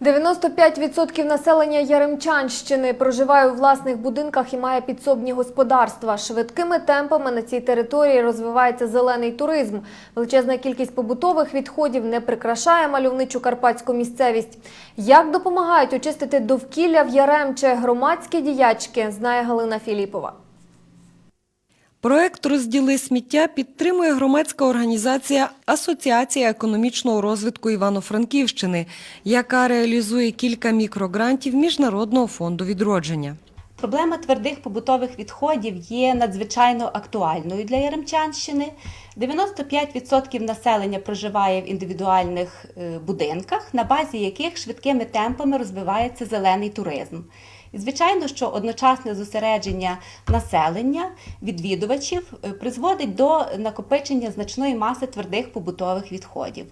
95% населення Яремчанщини проживає у власних будинках і має підсобні господарства. Швидкими темпами на цій території розвивається зелений туризм. Величезна кількість побутових відходів не прикрашає мальовничу карпатську місцевість. Як допомагають очистити довкілля в Яремче громадські діячки, знає Галина Філіпова. Проект Розділи сміття підтримує громадська організація Асоціація економічного розвитку Івано-Франківщини, яка реалізує кілька мікрогрантів Міжнародного фонду відродження. Проблема твердих побутових відходів є надзвичайно актуальною для Яремчанщини. 95% населення проживає в індивідуальних е, будинках, на базі яких швидкими темпами розвивається зелений туризм. І звичайно, що одночасне зосередження населення, відвідувачів е, призводить до накопичення значної маси твердих побутових відходів.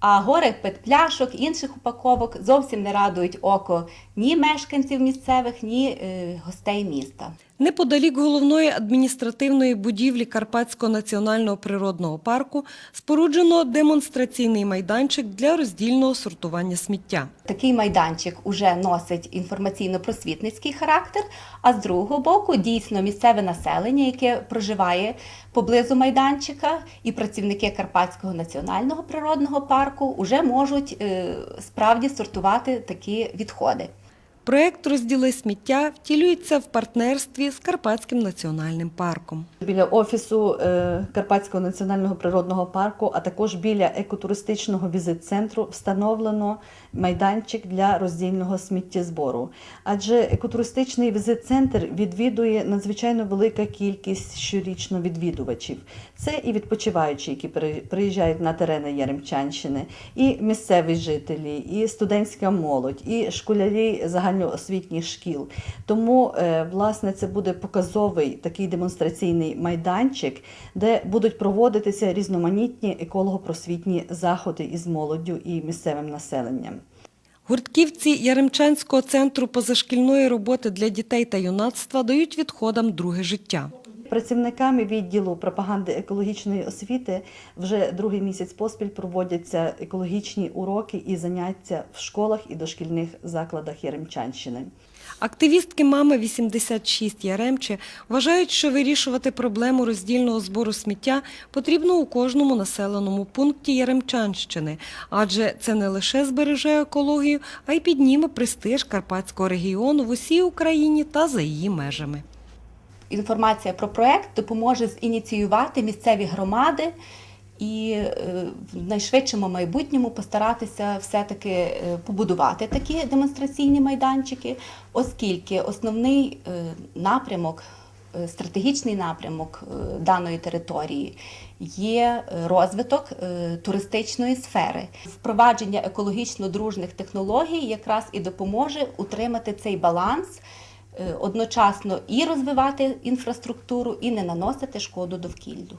А гори пляшок, інших упаковок зовсім не радують око ні мешканців місцевих, ні е, гостей міста. Неподалік головної адміністративної будівлі Карпатського національного природного парку споруджено демонстраційний майданчик для роздільного сортування сміття. Такий майданчик уже носить інформаційно-просвітницький характер, а з другого боку дійсно місцеве населення, яке проживає поблизу майданчика, і працівники Карпатського національного природного парку вже можуть е, справді сортувати такі відходи. Проект Розділи сміття втілюється в партнерстві з Карпатським національним парком. Біля офісу е, Карпатського національного природного парку, а також біля екотуристичного візит-центру встановлено майданчик для роздільного сміттєзбору. Адже екотуристичний візит-центр відвідує надзвичайно велика кількість щорічно відвідувачів. Це і відпочиваючі, які приїжджають на терени Яремчанщини, і місцеві жителі, і студентська молодь, і школярі загальноосвітніх шкіл. Тому, е, власне, це буде показовий такий демонстраційний майданчик, де будуть проводитися різноманітні еколого-просвітні заходи із молоддю і місцевим населенням. Гуртківці Яремчанського центру позашкільної роботи для дітей та юнацтва дають відходам друге життя. Працівниками відділу пропаганди екологічної освіти вже другий місяць поспіль проводяться екологічні уроки і заняття в школах і дошкільних закладах Яремчанщини. Активістки мами 86 Яремче вважають, що вирішувати проблему роздільного збору сміття потрібно у кожному населеному пункті Яремчанщини, адже це не лише збереже екологію, а й підніме престиж Карпатського регіону в усій Україні та за її межами. Інформація про проект допоможе зініціювати місцеві громади і е, в найшвидшому майбутньому постаратися все-таки е, побудувати такі демонстраційні майданчики, оскільки основний е, напрямок, стратегічний напрямок даної території є розвиток туристичної сфери. Впровадження екологічно дружних технологій якраз і допоможе утримати цей баланс одночасно і розвивати інфраструктуру, і не наносити шкоду довкіллю.